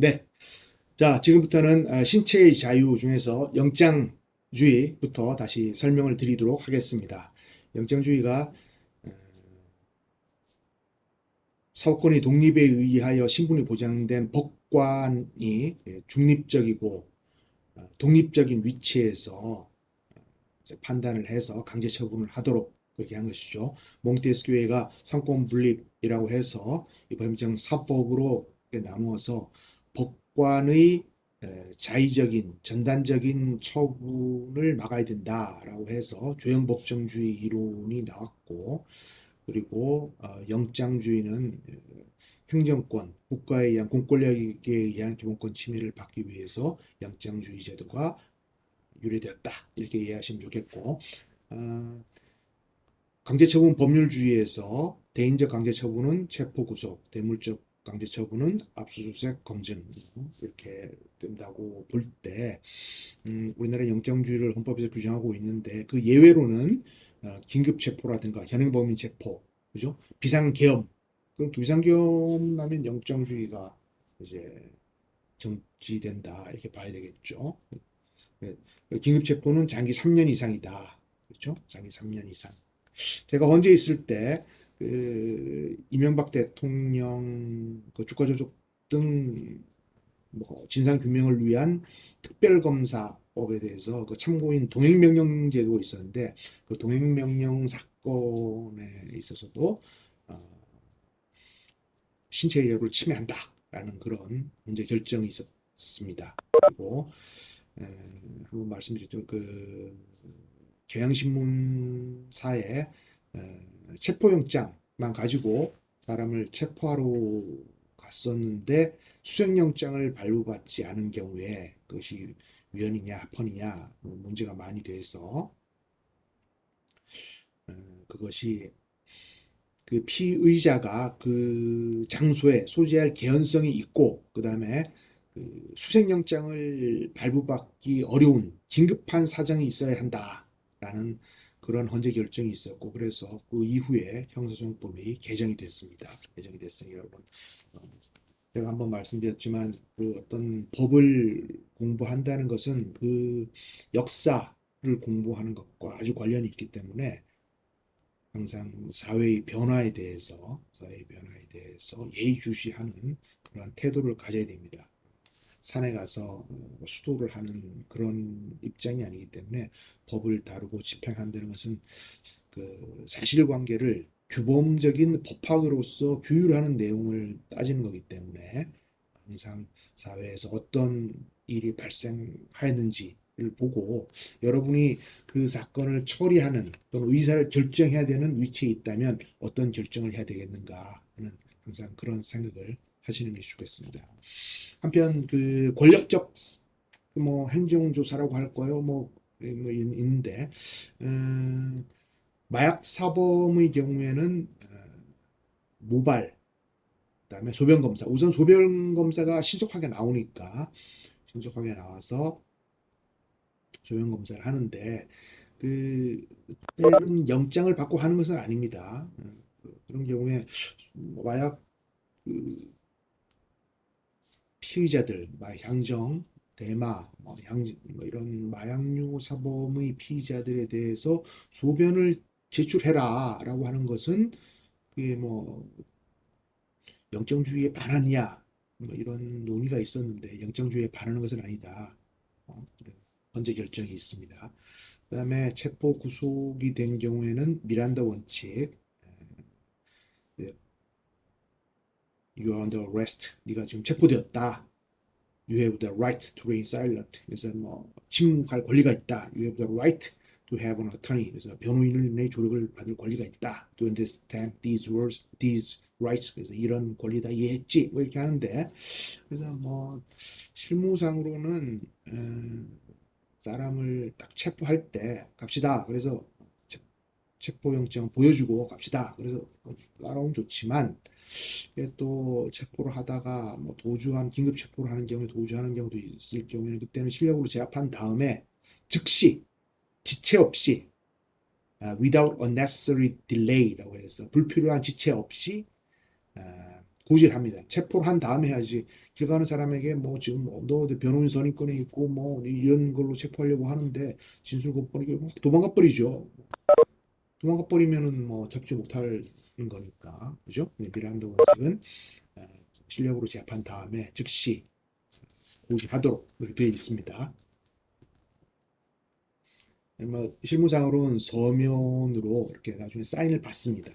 네. 자, 지금부터는 아, 신체의 자유 중에서 영장주의부터 다시 설명을 드리도록 하겠습니다. 영장주의가 어, 사업권의 독립에 의하여 신분이 보장된 법관이 예, 중립적이고 어, 독립적인 위치에서 어, 판단을 해서 강제 처분을 하도록 그렇게 한 것이죠. 몽테스 교회가 상권 분립이라고 해서 이 법정 사법으로 나누어서 법관의 에, 자의적인 전단적인 처분을 막아야 된다라고 해서 조형법정주의 이론이 나왔고 그리고 어, 영장주의는 에, 행정권, 국가에 의한 공권력에 의한 기본권 침해를 받기 위해서 영장주의 제도가 유래되었다. 이렇게 이해하시면 좋겠고 어, 강제처분 법률주의에서 대인적 강제처분은 체포구속, 대물적 강제 처분은 압수수색 검증 이렇게 된다고 볼때 음, 우리나라 영장주의를 헌법에서 규정하고 있는데 그 예외로는 어, 긴급 체포라든가 현행범인 체포, 그죠? 비상계엄 그럼 비상계엄 나면 영장주의가 이제 정지된다 이렇게 봐야 되겠죠. 네, 긴급 체포는 장기 3년 이상이다, 그렇죠? 장기 3년 이상. 제가 헌재 있을 때 그 이명박 대통령 그 주가 조작 등 뭐 진상 규명을 위한 특별 검사법에 대해서 그 참고인 동행 명령 제도가 있었는데 그 동행 명령 사건에 있어서도 어, 신체 자유를 침해한다라는 그런 문제 결정이 있었습니다. 그리고 에, 한번 말씀드렸죠. 그 경향신문사에 에, 체포영장만 가지고 사람을 체포하러 갔었는데 수색영장을 발부받지 않은 경우에 그것이 위헌이냐 펀이냐 뭐 문제가 많이 돼서 어, 그것이 그 피의자가 그 장소에 소지할 개연성이 있고 그 다음에 그 수색영장을 발부받기 어려운 긴급한 사정이 있어야 한다라는 그런 헌재 결정이 있었고 그래서 그 이후에 형사소송법이 개정이 됐습니다. 개정이 됐으니 여러분 어, 제가 한번 말씀드렸지만 그 어떤 법을 공부한다는 것은 그 역사를 공부하는 것과 아주 관련이 있기 때문에 항상 사회의 변화에 대해서 사회의 변화에 대해서 예의주시하는 그러한 태도를 가져야 됩니다. 산에 가서 어, 수도를 하는 그런 입장이 아니기 때문에 법을 다루고 집행한다는 것은 그 사실관계를 규범적인 법학으로서 규율하는 내용을 따지는 거기 때문에 항상 사회에서 어떤 일이 발생하였는지를 보고 여러분이 그 사건을 처리하는 또는 의사를 결정해야 되는 위치에 있다면 어떤 결정을 해야 되겠는가 하는 항상 그런 생각을 하시는 게 좋겠습니다. 한편 그 권력적 뭐 행정조사라고 할까요? 뭐, 뭐 있는데 어, 마약 사범의 경우에는 어, 모발 그다음에 소변 검사 우선 소변 검사가 신속하게 나오니까 신속하게 나와서 소변 검사를 하는데 그 때는 영장을 받고 하는 것은 아닙니다. 어, 그런 경우에 마약 그 피의자들, 향정, 대마, 뭐 향, 뭐 이런 마약류 사범의 피의자들에 대해서 소변을 제출해라라고 하는 것은 그게 뭐 영장주의에 반하느냐 뭐 이런 논의가 있었는데 영장주의에 반하는 것은 아니다. 어, 헌재 결정이 있습니다. 그다음에 체포 구속이 된 경우에는 미란다 원칙 You are under arrest. 네가 지금 체포되었다. You have the right to remain silent. 그래서 뭐 침묵할 권리가 있다. You have the right to have an attorney. 그래서 변호인의 조력을 받을 권리가 있다. To understand these words, these rights. 그래서 이런 권리 다 이해했지. 뭐 이렇게 하는데 그래서 뭐 실무상으로는 음, 사람을 딱 체포할 때 갑시다. 그래서 체포영장 보여주고 갑시다. 그래서 따라오면 좋지만 또 체포를 하다가 뭐 도주한 긴급 체포를 하는 경우에 도주하는 경우도 있을 경우에는 그때는 실력으로 제압한 다음에 즉시 지체 없이 uh, without unnecessary delay라고 해서 불필요한 지체 없이 uh, 고지합니다. 체포를 한 다음에 해야지 길 가는 사람에게 뭐 지금 뭐너 변호인 선임권에 있고 뭐 이런 걸로 체포하려고 하는데 진술 거부하니까 확 도망가 버리죠. 도망가 버리면은 뭐 잡지 못할 거니까 그죠? 네, 미란다 원칙은 어, 실력으로 제압한 다음에 즉시 고지하도록 되어 있습니다. 네, 뭐 실무상으로는 서면으로 이렇게 나중에 사인을 받습니다.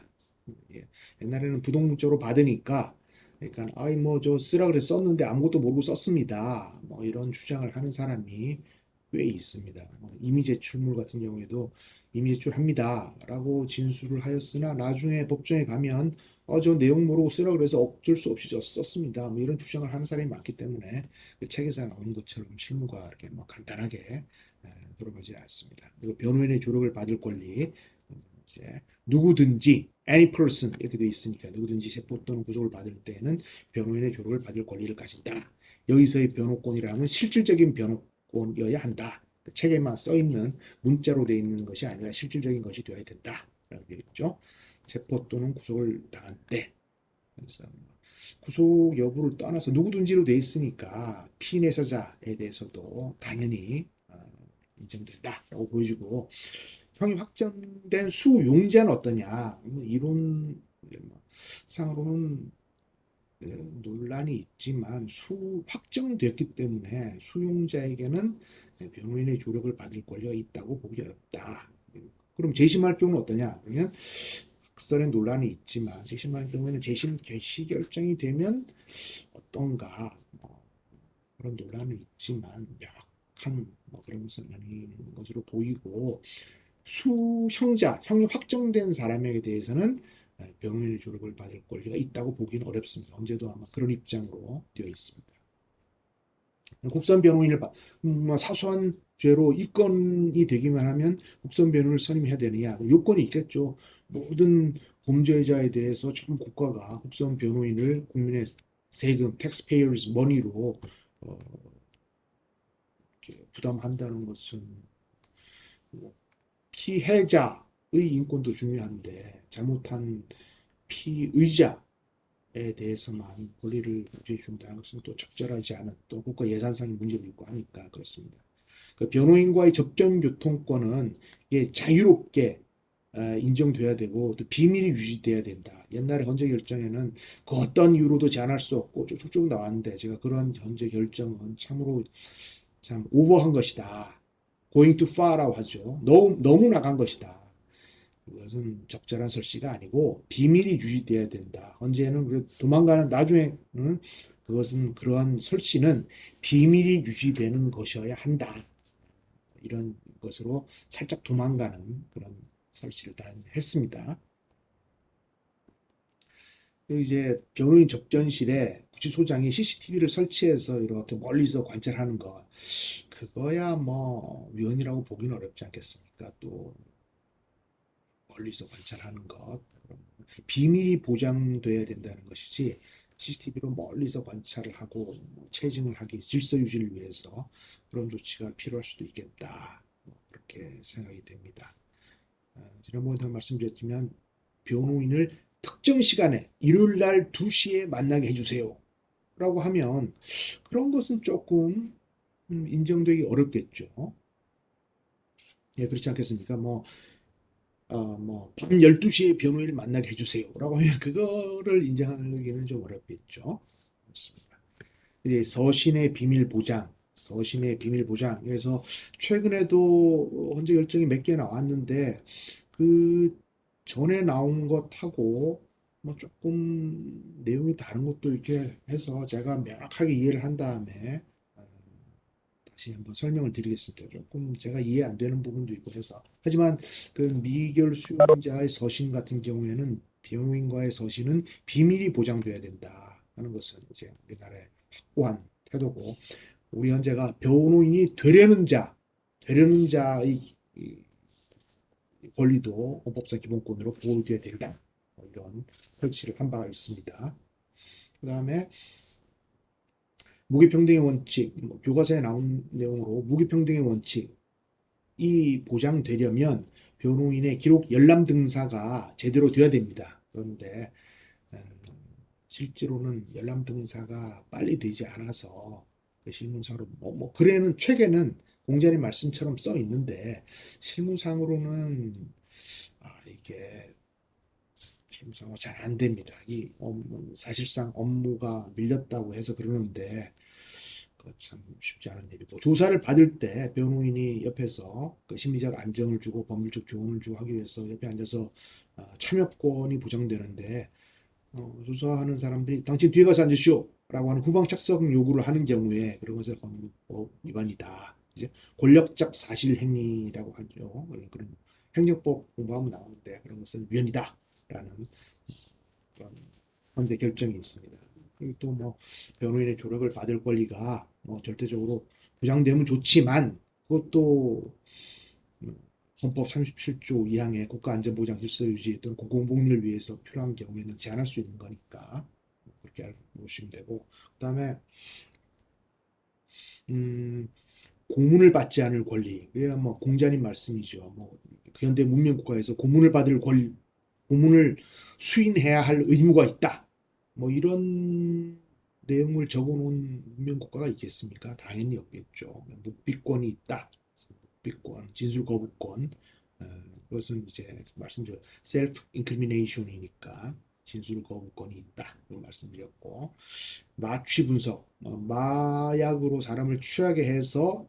예. 옛날에는 부동문자로 받으니까 그러니까 아이 뭐 저 쓰라 그래 썼는데 아무것도 모르고 썼습니다. 뭐 이런 주장을 하는 사람이 꽤 있습니다. 뭐 이미 제 출물 같은 경우에도 이미 제 출합니다라고 진술을 하였으나 나중에 법정에 가면 어 저 내용 모르고 쓰라 그래서 어쩔 수 없이 저 썼습니다. 뭐 이런 주장을 하는 사람이 많기 때문에 그 책에서 나오는 것처럼 실무가 이렇게 뭐 간단하게 에, 돌아가지 않습니다. 그리고 변호인의 조력을 받을 권리 음, 이제 누구든지 any person 이렇게 돼 있으니까 누구든지 체포 또는 구속을 받을 때에는 변호인의 조력을 받을 권리를 가진다. 여기서의 변호권이라면 실질적인 변호 권이어야 한다. 그 책에만 써 있는 문자로 돼 있는 것이 아니라 실질적인 것이 되어야 된다. 라고 되겠죠. 체포 또는 구속을 당한 때. 구속 여부를 떠나서 누구든지로 돼 있으니까 피내사자에 대해서도 당연히 어, 인정된다라고 보여주고 형이 확정된 수용자는 어떠냐? 뭐 이론 상으로는 예, 논란이 있지만 수 확정됐기 때문에 수용자에게는 변호인의 조력을 받을 권리가 있다고 보기 어렵다. 그럼 재심할 경우는 어떠냐? 그러면 학설에 논란이 있지만 재심할 경우에는 재심 개시 결정이 되면 어떤가 뭐 그런 논란은 있지만 명확한 뭐 그런 것은 아닌 것으로 보이고 수형자, 형이 확정된 사람에게 대해서는 변호인의 조력을 받을 권리가 있다고 보기는 어렵습니다. 언제도 아마 그런 입장으로 되어 있습니다. 국선 변호인을 봐- 음, 뭐 사소한 죄로 입건이 되기만 하면 국선 변호인을 선임해야 되느냐 요건이 있겠죠. 모든 범죄자에 대해서 전 국가가 국선 변호인을 국민의 세금, taxpayers money로 어, 부담한다는 것은 뭐 피해자의 인권도 중요한데 잘못한 피의자에 대해서만 권리를 보호해 준다는 것은 또 적절하지 않은 또 국가 예산상의 문제도 있고 하니까 그렇습니다. 그 변호인과의 접견 교통권은 이게 자유롭게 어, 인정돼야 되고 또 비밀이 유지돼야 된다. 옛날에 헌재 결정에는 그 어떤 이유로도 제한할 수 없고 쭉쭉 나왔는데 제가 그런 헌재 결정은 참으로 참 오버한 것이다. going too far라고 하죠. 너무 너무 나간 것이다. 이것은 적절한 설치가 아니고 비밀이 유지돼야 된다. 그 도망가는 나중에 음, 그것은 그러한 설치는 비밀이 유지되는 것이어야 한다. 이런 것으로 살짝 도망가는 그런 설치를 다 했습니다. 이제 변호인 접견실에 구치소장이 CCTV를 설치해서 이렇게 멀리서 관찰하는 것, 그거야 뭐 위헌이라고 보기는 어렵지 않겠습니까? 또 멀리서 관찰하는 것, 비밀이 보장돼야 된다는 것이지 CCTV로 멀리서 관찰을 하고 뭐 체증을 하기, 질서 유지를 위해서 그런 조치가 필요할 수도 있겠다. 뭐 그렇게 생각이 됩니다. 아, 지난번에도 말씀드렸지만 변호인을 특정 시간에 일요일 날 2시에 만나게 해주세요. 라고 하면 그런 것은 조금 음, 인정되기 어렵겠죠. 예, 그렇지 않겠습니까? 뭐, 어, 뭐, 밤 12시에 변호인을 만나게 해주세요. 라고 하면 그거를 인정하기는 좀 어렵겠죠. 그렇습니다. 이제 서신의 비밀 보장, 서신의 비밀 보장. 그래서 최근에도 헌재 결정이 몇 개 나왔는데 그 전에 나온 것하고 뭐 조금 내용이 다른 것도 이렇게 해서 제가 명확하게 이해를 한 다음에 어, 다시 한번 설명을 드리겠습니다. 조금 제가 이해 안 되는 부분도 있고 해서 하지만 그 미결 수용자의 서신 같은 경우에는 변호인과의 서신은 비밀이 보장돼야 된다 하는 것은 이제 우리나라의 확고한 태도고 우리 현재가 변호인이 되려는 자, 되려는 자의 이 권리도 헌법상 기본권으로 보호되어야 된다. 뭐 이런 설치를 한 바가 있습니다. 그 다음에 무기평등의 원칙, 뭐 교과서에 나온 내용으로 무기평등의 원칙, 이 보장되려면 변호인의 기록 열람 등사가 제대로 되어야 됩니다. 그런데 음, 실제로는 열람 등사가 빨리 되지 않아서 그 실무상으로 뭐, 뭐 글에는 책에는 공자님 말씀처럼 써 있는데 실무상으로는 아, 이게 실무상으로 잘 안 됩니다. 이 사실상 업무가 밀렸다고 해서 그러는데 그 참 쉽지 않은 일이고 조사를 받을 때 변호인이 옆에서 그 심리적 안정을 주고 법률적 조언을 주고 하기 위해서 옆에 앉아서 아, 참여권이 보장되는데 어, 조사하는 사람들이 당신 뒤에 가서 앉으시오 라고 하는 후방 착석 요구를 하는 경우에 그런 것을 헌법 위반이다. 이제 권력적 사실 행위라고 하죠. 그런- 그런 행정법 공부하면 나오는데 그런 것은 위헌이다 라는 그런 헌재 결정이 있습니다. 또 뭐 변호인의 조력을 받을 권리가 뭐 절대적으로 보장되면 좋지만 그것도 음, 헌법 37조 2항의 국가안전보장 질서 유지 또는 공공복리를 위해서 필요한 경우에는 제한할 수 있는 거니까 그렇게 알고 보시면 되고 그다음에 음, 고문을 받지 않을 권리 그야 뭐 공자님 말씀이죠. 뭐 현대 문명 국가에서 고문을 받을 권리 고문을 수인해야 할 의무가 있다. 뭐 이런 내용을 적어놓은 문명 국가가 있겠습니까? 당연히 없겠죠. 묵비권이 있다. 묵비권, 진술 거부권. 어, 그것은 이제 말씀드려 셀프 인크리미네이션이니까 진술 거부권이 있다. 그 말씀드렸고 마취 분석, 어, 마약으로 사람을 취하게 해서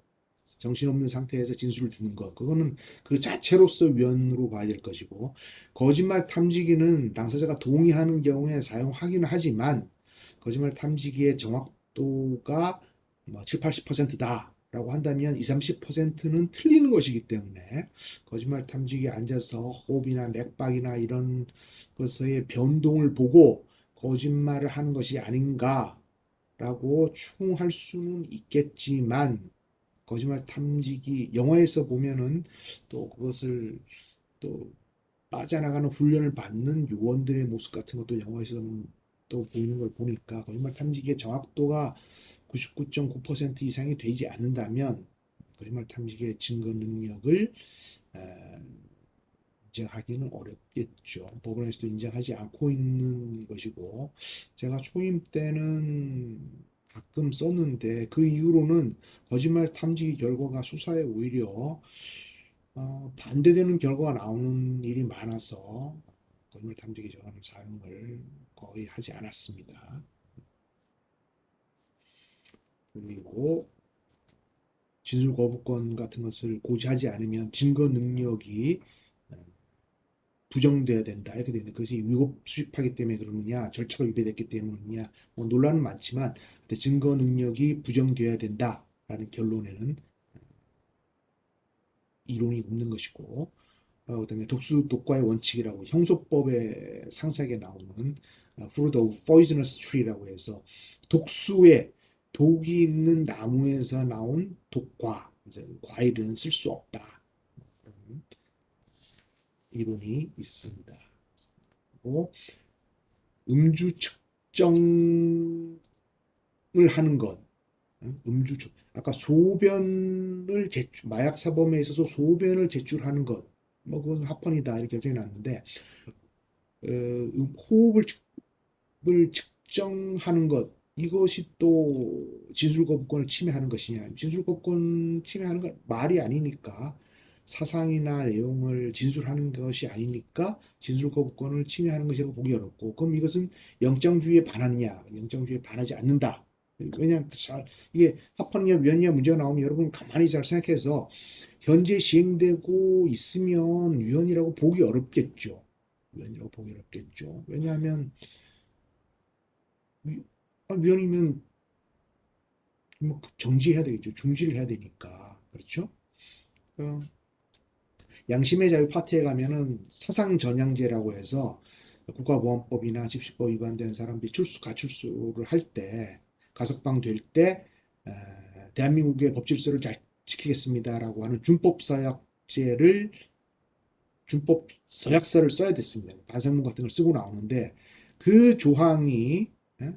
정신없는 상태에서 진술을 듣는 것, 그거는 그 자체로서 위헌으로 봐야 될 것이고, 거짓말 탐지기는 당사자가 동의하는 경우에 사용하기는 하지만, 거짓말 탐지기의 정확도가 뭐 7, 80%다 라고 한다면 20, 30%는 틀리는 것이기 때문에 거짓말 탐지기에 앉아서 호흡이나 맥박이나 이런 것의 변동을 보고 거짓말을 하는 것이 아닌가라고 추궁할 수는 있겠지만 거짓말 탐지기 영화에서 보면은 또 그것을 또 빠져나가는 훈련을 받는 요원들의 모습 같은 것도 영화에서는 또 보이는 걸 보니까 거짓말 탐지기의 정확도가 99.9% 이상이 되지 않는다면 거짓말 탐지기의 증거 능력을 에, 인정하기는 어렵겠죠. 법원에서도 인정하지 않고 있는 것이고 제가 초임 때는 가끔 썼는데 그 이후로는 거짓말 탐지기 결과가 수사에 오히려 어, 반대되는 결과가 나오는 일이 많아서 거짓말 탐지기 저는 사용을 거의 하지 않았습니다. 그리고 진술 거부권 같은 것을 고지하지 않으면 증거 능력이 어, 부정돼야 된다 이렇게 되는데 그것이 위법 수집하기 때문에 그러느냐 절차가 위배됐기 때문이냐 뭐 논란은 많지만 증거 능력이 부정돼야 된다라는 결론에는 이론이 없는 것이고 어, 그다음에 독수 독과의 원칙이라고 형소법의 상세하게 나오는 어, fruit of poisonous tree라고 해서 독수의 독이 있는 나무에서 나온 독과 과일은 쓸 수 없다. 이론이 있습니다. 그리고 음주 측정을 하는 것, 어? 음주 측 아까 소변을 제출, 마약 사범에 있어서 소변을 제출하는 것, 뭐 그건 합헌이다 이렇게 결정이 났는데 어, 음, 호흡을 측- 을 측정하는 것 이것이 또 진술 거부권을 침해하는 것이냐 진술 거부권 침해하는 건 말이 아니니까 사상이나 내용을 진술하는 것이 아니니까 진술 거부권을 침해하는 것이라고 보기 어렵고 그럼 이것은 영장주의에 반하느냐 영장주의에 반하지 않는다. 왜냐하면 잘 이게 합헌이냐 위헌이냐 문제가 나오면 여러분 가만히 잘 생각해서 현재 시행되고 있으면 위헌이라고 보기 어렵겠죠. 위헌이라고 보기 어렵겠죠. 왜냐하면 위, 아, 위헌이면 뭐 정지해야 되겠죠. 중지를 해야 되니까. 그렇죠? 어, 양심의 자유 파트에 가면은 사상 전향제라고 해서 국가보안법이나 집시법 위반된 사람들이 출소 가출소를 할 때 가석방 될때 대한민국의 법 질서를 잘 지키겠습니다라고 하는 준법 서약제를 준법 서약서를 써야 됐습니다. 반성문 같은 걸 쓰고 나오는데 그 조항이 예?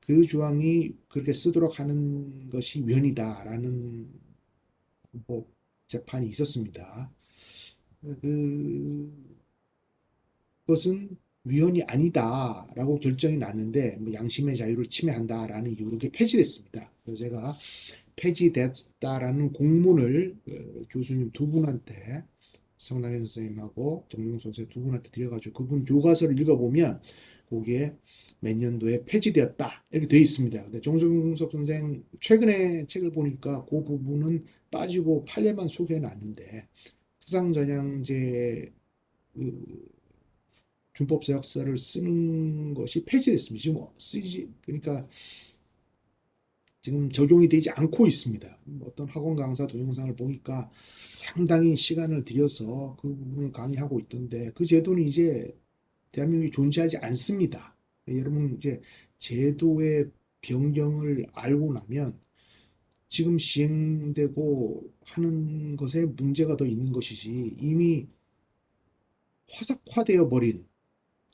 그 조항이 그렇게 쓰도록 하는 것이 위헌이다라는 뭐 재판이 있었습니다. 그 것은 위헌이 아니다라고 결정이 났는데 뭐 양심의 자유를 침해한다라는 이유로 폐지됐습니다. 그래서 제가 폐지됐다라는 공문을 어, 교수님 두 분한테 성당의 선생님하고 정용 선생 두 분한테 드려가지고 그분 교과서를 읽어보면 거기에 몇 년도에 폐지되었다 이렇게 되어 있습니다. 근데 정종섭 선생 최근에 책을 보니까 그 부분은 빠지고 판례만 소개해 놨는데 사상전향제 그 준법서약서를 쓰는 것이 폐지됐습니다. 지금 쓰지 그러니까 지금 적용이 되지 않고 있습니다. 어떤 학원 강사 동영상을 보니까 상당히 시간을 들여서 그 부분을 강의하고 있던데 그 제도는 이제 대한민국이 존재하지 않습니다. 여러분 이제 제도의 변경을 알고 나면 지금 시행되고 하는 것에 문제가 더 있는 것이지 이미 화삭화되어 버린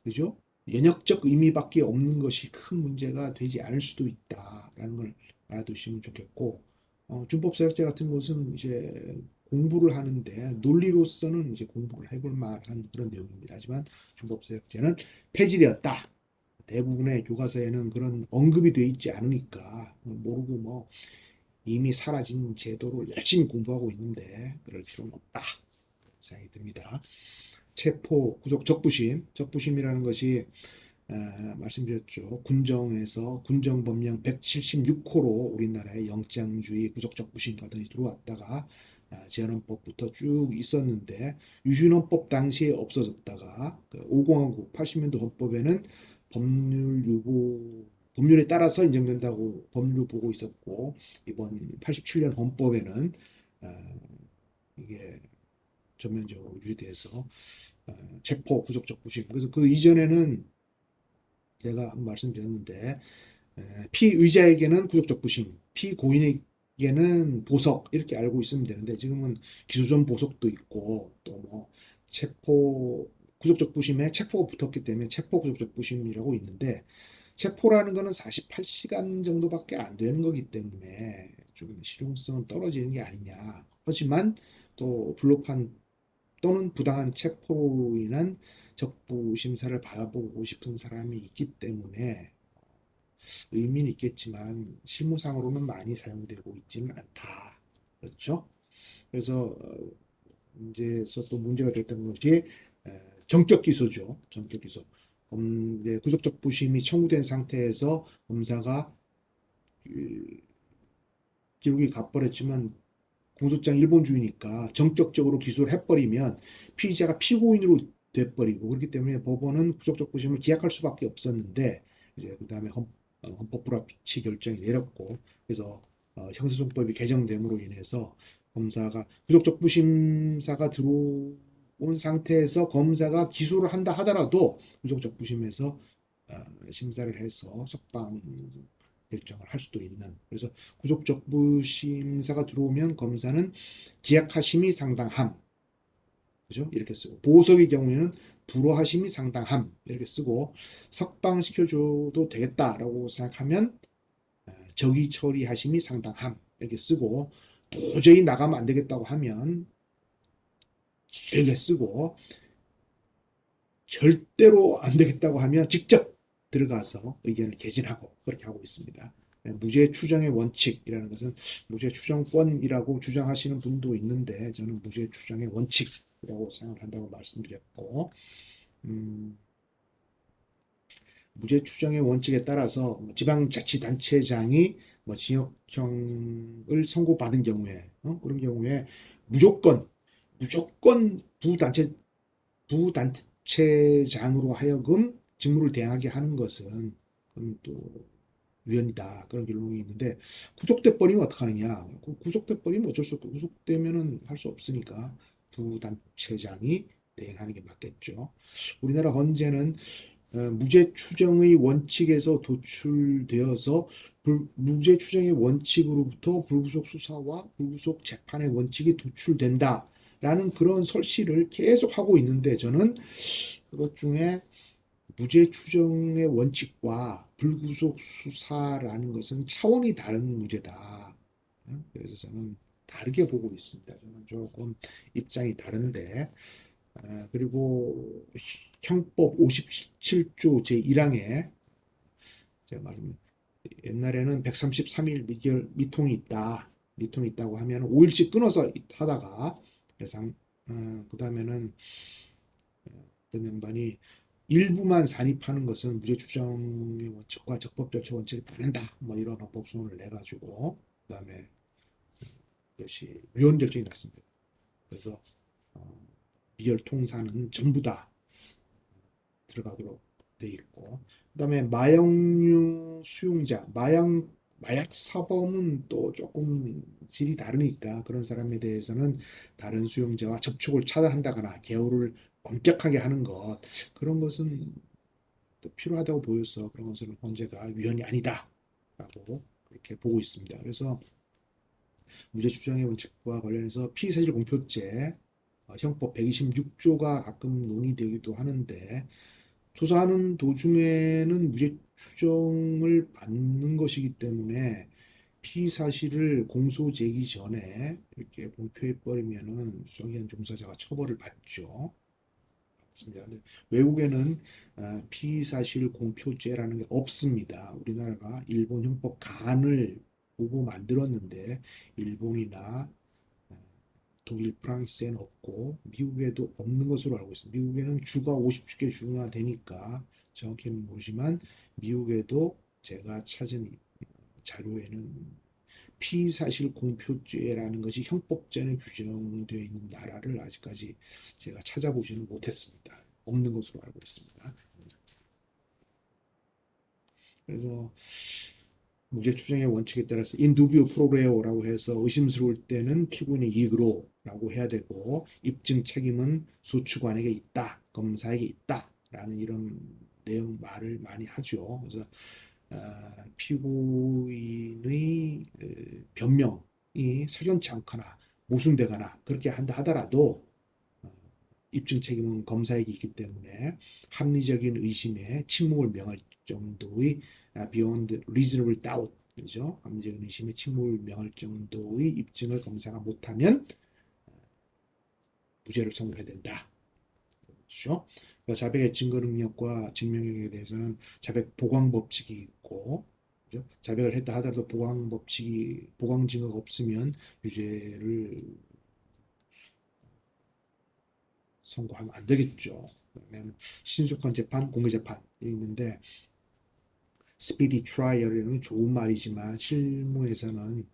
그죠? 연역적 의미밖에 없는 것이 큰 문제가 되지 않을 수도 있다라는 걸 알아두시면 좋겠고 어, 준법 사역제 같은 것은 이제 공부를 하는데 논리로서는 이제 공부를 해볼 만한 그런 내용입니다. 하지만 준법 사역제는 폐지되었다. 대부분의 교과서에는 그런 언급이 되어 있지 않으니까 모르고 뭐 이미 사라진 제도를 열심히 공부하고 있는데 그럴 필요는 없다. 생각이 듭니다. 체포, 구속, 적부심, 적부심이라는 것이 아, 말씀드렸죠. 군정에서 군정법령 176호로 우리나라에 영장주의, 구속적 부심과 등이 들어왔다가 아, 제헌헌법부터 쭉 있었는데 유신헌법 당시에 없어졌다가 그 50하고 80년도 헌법에는 법률 유보 법률에 따라서 인정된다고 법률 보고 있었고 이번 87년 헌법에는 아, 이게 전면적으로 유지돼서 어, 체포 구속적 부심. 그래서 그 이전에는 제가 말씀드렸는데 에, 피의자에게는 구속적 부심 피고인에게는 보석 이렇게 알고 있으면 되는데 지금은 기소전 보석도 있고 또 뭐 체포 구속적 부심에 체포가 붙었기 때문에 체포 구속적 부심이라고 있는데 체포라는 거는 48시간 정도밖에 안 되는 거기 때문에 좀 실용성은 떨어지는 게 아니냐. 하지만 또 불법한 또는 부당한 체포로 인한 적부 심사를 받아보고 싶은 사람이 있기 때문에 의미는 있겠지만 실무상으로는 많이 사용되고 있지는 않다. 그렇죠? 그래서 어, 이제서 또 문제가 됐던 것이 에, 정격 기소죠. 정격 기소. 음, 네, 구속적 부심이 청구된 상태에서 검사가 그, 기록이 가버렸지만 공소장 일본 주의니까 정격적으로 기소를 해버리면 피의자가 피고인으로 돼버리고 그렇기 때문에 법원은 구속적 부심을 기약할 수밖에 없었는데 이제 그 다음에 헌, 어, 헌법 불합치 결정이 내렸고 그래서 어, 형사소송법이 개정됨으로 인해서 검사가 구속적 부심사가 들어 온 상태에서 검사가 기소를 한다 하더라도 구속적 부심에서 어, 심사를 해서 석방 결정을 할 수도 있는. 그래서 구속적부 심사가 들어오면 검사는 기약하심이 상당함. 그죠? 이렇게 쓰고. 보석의 경우에는 불허하심이 상당함. 이렇게 쓰고 석방시켜줘도 되겠다라고 생각하면 어, 적의 처리하심이 상당함. 이렇게 쓰고 도저히 나가면 안 되겠다고 하면 길게 쓰고 절대로 안 되겠다고 하면 직접 들어가서 의견을 개진하고 그렇게 하고 있습니다. 네, 무죄 추정의 원칙이라는 것은 무죄 추정권이라고 주장하시는 분도 있는데 저는 무죄 추정의 원칙이라고 생각을 한다고 말씀드렸고 음, 무죄 추정의 원칙에 따라서 뭐 지방자치단체장이 뭐 징역형을 선고받은 경우에 어? 그런 경우에 무조건 무조건 부단체 부단체장으로 하여금 직무를 대행하게 하는 것은 그건 또 위헌이다. 그런 결론이 있는데 구속돼 버리면 어떡하느냐. 구속돼 버리면 어쩔 수 없고 구속되면은 할 수 없으니까 부단체장이 대행하는 게 맞겠죠. 우리나라 헌재는 어, 무죄 추정의 원칙에서 도출되어서 불, 무죄 추정의 원칙으로부터 불구속 수사와 불구속 재판의 원칙이 도출된다 라는 그런 설시를 계속 하고 있는데 저는 그것 중에 무죄 추정의 원칙과 불구속 수사라는 것은 차원이 다른 문제다. 그래서 저는 다르게 보고 있습니다. 저는 조금 입장이 다른데 아, 그리고 형법 57조 제1항에 제가 말하면 옛날에는 133일 미결 미통이 있다. 미통이 있다고 하면 5일씩 끊어서 하다가 예상 어, 그 다음에는 어떤 양반이 일부만 산입하는 것은 무죄 추정의 원칙과 적법 절차 원칙을 반한다. 뭐 이런 헌법 소원을 내 가지고 그다음에 이것이 위헌 결정이 났습니다. 그래서 어, 미결 통사는 전부 다 들어가도록 돼 있고 그다음에 마약류 수용자 마약 마약 사범은 또 조금 질이 다르니까 그런 사람에 대해서는 다른 수용자와 접촉을 차단한다거나 개호를 엄격하게 하는 것 그런 것은 또 필요하다고 보여서 그런 것은 헌재가 위헌이 아니다라고 그렇게 보고 있습니다. 그래서 무죄 추정의 원칙과 관련해서 피의사실 공표죄 어, 형법 126조가 가끔 논의되기도 하는데 조사하는 도중에는 무죄 추정을 받는 것이기 때문에 피의 사실을 공소 제기 전에 이렇게 공표해 버리면은 수사기관 종사자가 처벌을 받죠. 맞습니다. 외국에는 아, 피의 사실 공표죄라는 게 없습니다. 우리나라가 일본 형법 간을 보고 만들었는데 일본이나 어, 독일, 프랑스에는 없고 미국에도 없는 것으로 알고 있습니다. 미국에는 주가 50개 주나 되니까 정확히는 모르지만 미국에도 제가 찾은 자료에는 피사실 공표죄라는 것이 형법전에 규정되어 있는 나라를 아직까지 제가 찾아보지는 못했습니다. 없는 것으로 알고 있습니다. 그래서 무죄 추정의 원칙에 따라서 인두비오 프로레오라고 해서 의심스러울 때는 피고인의 이익으로 라고 해야 되고 입증 책임은 소추관에게 있다, 검사에게 있다 라는 이런 내용 말을 많이 하죠. 그래서 아, 피고인의 그 변명이 석연치 않거나 모순되거나 그렇게 한다 하더라도 어, 입증 책임은 검사에게 있기 때문에 합리적인 의심에 침묵을 명할 정도의 아, beyond reasonable doubt 그죠? 합리적인 의심에 침묵을 명할 정도의 입증을 검사가 못하면 어, 무죄를 선고해야 된다. 그렇죠? 그러니까 자백의 증거 능력과 증명력에 대해서는 자백 보강 법칙이 있고 그죠? 자백을 했다 하더라도 보강 법칙이 보강 증거가 없으면 유죄를 선고하면 안 되겠죠. 그러면 신속한 재판, 공개 재판이 있는데 스피디 트라이얼이라는 좋은 말이지만 실무에서는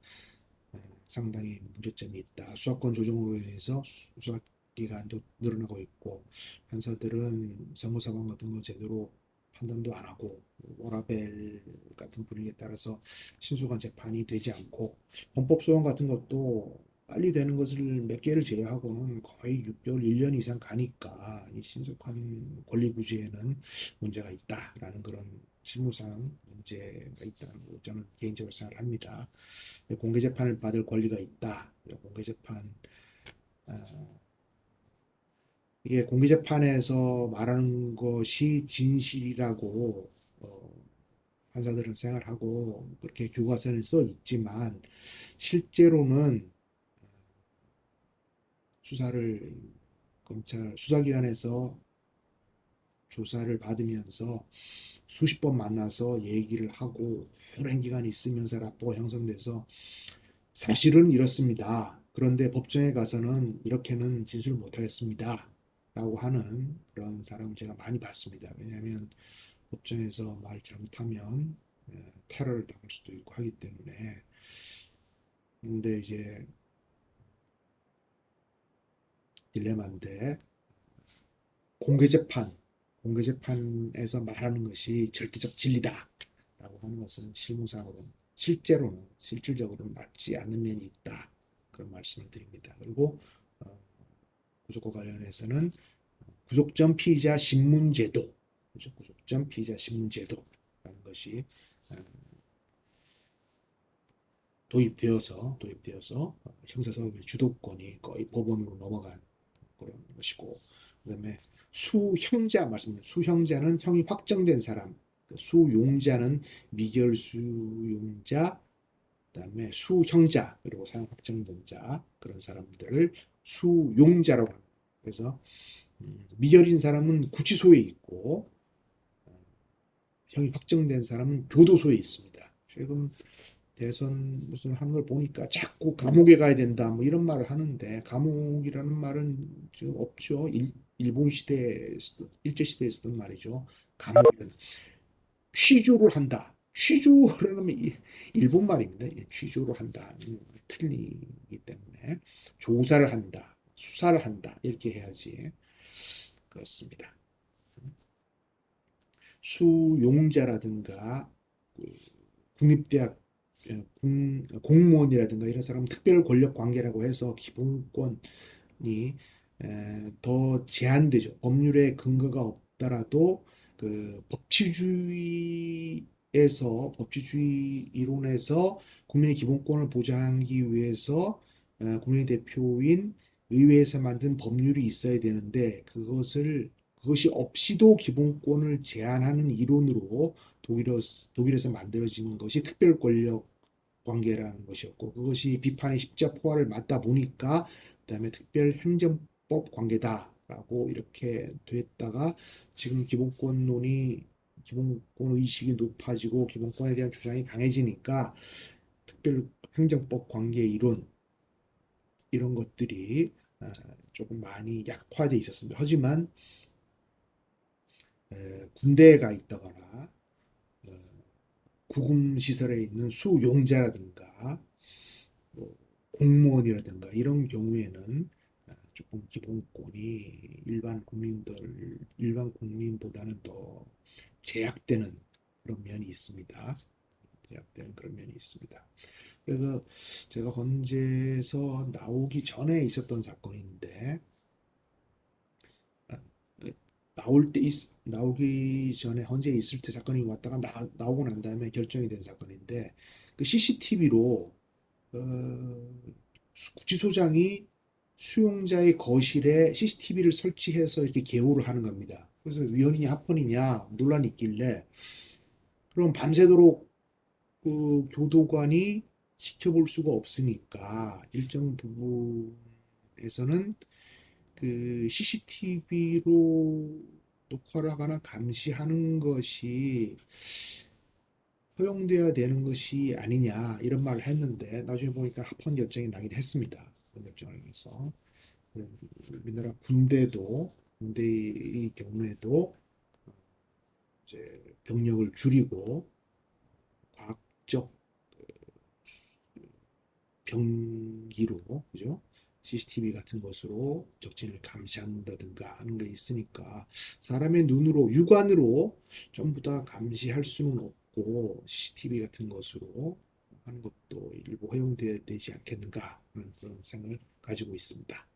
어, 상당히 문제점이 있다. 수사권 조정으로 인해서 수사 기간도 늘어나고 있고 판사들은 선거 사건 같은 거 제대로 판단도 안 하고 워라벨 같은 분위기에 따라서 신속한 재판이 되지 않고 헌법 소원 같은 것도 빨리 되는 것을 몇 개를 제외하고는 거의 6개월, 1년 이상 가니까 이 신속한 권리 구제에는 문제가 있다라는 그런 실무상 문제가 있다는 거 저는 개인적으로 생각을 합니다. 공개 재판을 받을 권리가 있다. 공개 재판 어, 이게 공개재판에서 말하는 것이 진실이라고 어, 판사들은 생각하고 그렇게 교과서에 써 있지만 실제로는 어, 수사를 검찰 수사기관에서 조사를 받으면서 수십 번 만나서 얘기를 하고 오랜 기간 있으면서 라포가 형성돼서 사실은 이렇습니다. 그런데 법정에 가서는 이렇게는 진술 못하겠습니다. 라고 하는 그런 사람을 제가 많이 봤습니다. 왜냐하면 법정에서 말 잘못하면 예, 테러를 당할 수도 있고 하기 때문에 근데 이제 딜레마인데 공개 재판 공개 재판에서 말하는 것이 절대적 진리다 라고 하는 것은 실무상으로는 실제로는 실질적으로는 맞지 않는 면이 있다 그런 말씀을 드립니다. 그리고 어, 구속과 관련해서는 구속전 피의자 신문제도? 구속전 피의자 신문제도라는 것이 어, 도입되어서 도입되어서 형사사업의 주도권이 거의 법원으로 넘어간 그런 것이고 그다음에 수형자 말씀 수형자는 형이 확정된 사람 그 수용자는 미결 수용자 그다음에 수형자 그리고 사형 확정된 자 그런 사람들을 수용자라고 합니다. 그래서 음, 미결인 사람은 구치소에 있고 어, 형이 확정된 사람은 교도소에 있습니다. 최근 대선 무슨 하는 걸 보니까 자꾸 감옥에 가야 된다 뭐 이런 말을 하는데 감옥이라는 말은 지금 없죠. 일, 일본 시대에 쓰- 일제 시대에 쓰던 말이죠. 감옥은 취조를 한다. 이- 일본 말입니다. 예, 취조를 한다. 음, 틀리기 때문에 조사를 한다. 수사를 한다. 이렇게 해야지. 그렇습니다. 수용자라든가 그 국립대학 예, 공, 공무원이라든가 이런 사람은 특별 권력 관계라고 해서 기본권이 에, 더 제한되죠. 법률에 근거가 없더라도 그 법치주의 에서 법치주의 이론에서 국민의 기본권을 보장하기 위해서 어, 국민의 대표인 의회에서 만든 법률이 있어야 되는데 그것을 그것이 없이도 기본권을 제한하는 이론으로 독일어, 독일에서 만들어진 것이 특별 권력 관계라는 것이었고 그것이 비판의 십자 포화를 맞다 보니까 그다음에 특별 행정법 관계다라고 이렇게 됐다가 지금 기본권론이 기본권 의식이 높아지고 기본권에 대한 주장이 강해지니까 특별 행정법 관계 이론 이런 것들이 아, 조금 많이 약화돼 있었습니다. 하지만 에, 군대에 가 있다거나 어, 구금 시설에 있는 수용자라든가 뭐 공무원이라든가 이런 경우에는 아, 조금 기본권이 일반 국민들 일반 국민보다는 더 제약되는 그런 면이 있습니다. 제약되는 그런 면이 있습니다. 그래서 제가 헌재에서 나오기 전에 있었던 사건인데 아, 나올 때 있- 나오기 전에 헌재에 있을 때 사건이 왔다가 나, 나오고 난 다음에 결정이 된 사건인데 그 CCTV로 어, 수- 구치소장이 수용자의 거실에 CCTV를 설치해서 이렇게 개호를 하는 겁니다. 그래서 위헌이냐 합헌이냐 논란이 있길래 그럼 밤새도록 그 교도관이 지켜볼 수가 없으니까 일정 부분에서는 그 CCTV로 녹화를 하거나 감시하는 것이 허용돼야 되는 것이 아니냐 이런 말을 했는데 나중에 보니까 합헌 결정이 나긴 했습니다. 해서 우리나라 군대도 군대의 경우에도 이제 병력을 줄이고 과학적 병기로 그죠? CCTV 같은 것으로 적진을 감시한다든가 하는 게 있으니까 사람의 눈으로 육안으로 전부 다 감시할 수는 없고 CCTV 같은 것으로 하는 것도 일부 허용되지 않겠는가 하는 그런 생각을 가지고 있습니다.